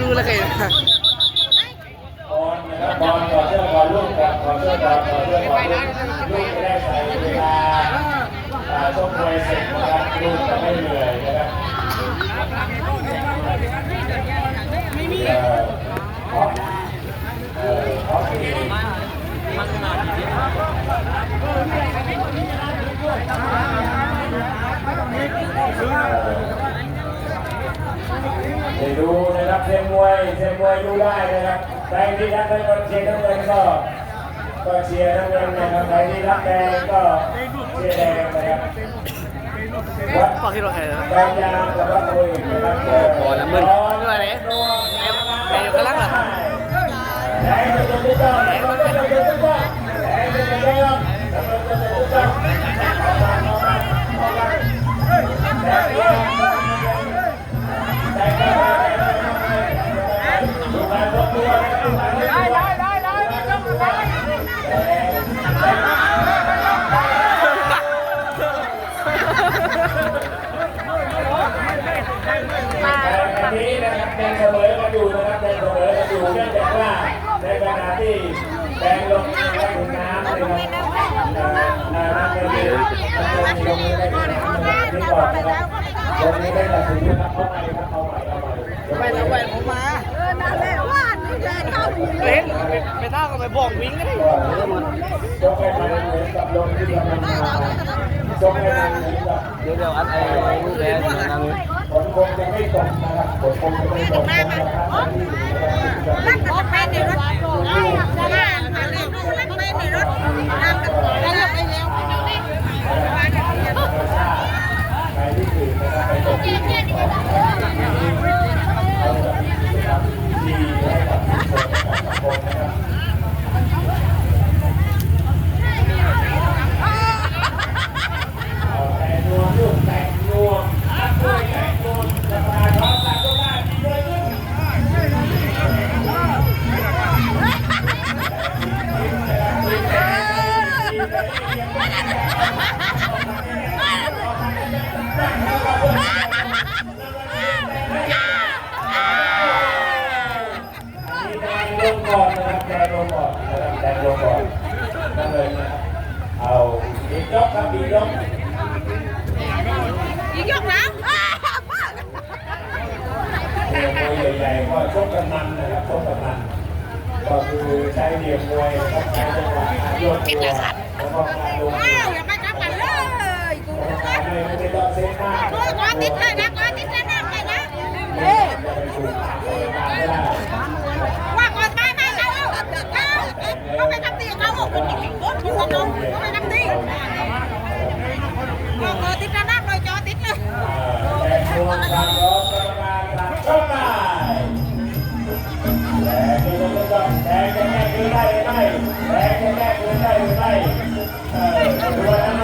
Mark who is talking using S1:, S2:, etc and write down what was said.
S1: รู้แล้วใคร
S2: บอลนะครับบอลก่อเสื้อก่อนลูกก่อนก่อเสื้อก่อนก่อเสื้อก่อนลูกลูกจะได้ใส่เวลาชกมวยเสร็จนะครับลูกจะไม่เหนื่อยนะครับเอ่อขอเออขอสี่เดี๋ยวดู นะครับเซมวยเซมวยดูได้นะครับใครที่รักเป็นคนเชียร์น้ำเงินก็ก็เชียร์น้ำเงินนะครับใครที่รักแดงก็เชียร์แดงนะครับวัด
S1: ปอกที่เราใครนะ
S2: บางยางกับวัดมวยนะครับ
S1: บอลน้ำมึนด้วยไหนแดงอยู่ข้างล่างเหรอ
S2: แดงเป็นตัวเจ้าแดงเป็นตั แดงเสมอกันอยู่นะครับแดงเสมอกันอยู่เนื่องจากว่าในขณะที่แดงลงนะครับถึงน้ำนะครับน้ำเดือดมันจะมีลงในน้ำนะครับที่ก่อนนะครับตรงนี้ได้ตัดสินนะครับเข้าไปครับเข้าไปเข้าไป
S1: ไปแล้วไปผมมา
S3: เออนั่นแหละว่านี่แหละเข้าอยู่
S1: เห็นไปท่าก็ไปบอกวิ่งก็ได้
S2: ยกให้มันเหมือนกับลงที่กำลังมายกให้มันเหมือกับ
S1: เดี๋ยวเดี๋ยวอันไอ้ลูกแดงนะ
S2: ฝนคงจะไม่ตกนะครับ ฝนคงจะไม่ตกนะครับที่อยู่นะครับ
S3: รถเป็นในรถได้ได้ผ่า แด
S2: งลงก่อนนะครับแดงลงก่อนนะครับแดงลงก่อนนั่นเลยนะเอาอีกยกครับอีกยก
S3: อีกยกน้
S2: เหลี่ยมมวใหญ่ๆก็ชกกันมันนะครับชกกันมันก็คือใช้เหลี่ยมมวยนะครับใช้จังหวะโยกตัวแล้วก็การลง
S3: แดง
S2: แดงไม่ต้องแต่จะแก้คืนได้หรือไม่แดงจะแก้คืนได้หรือไม่เออดูว่ามัน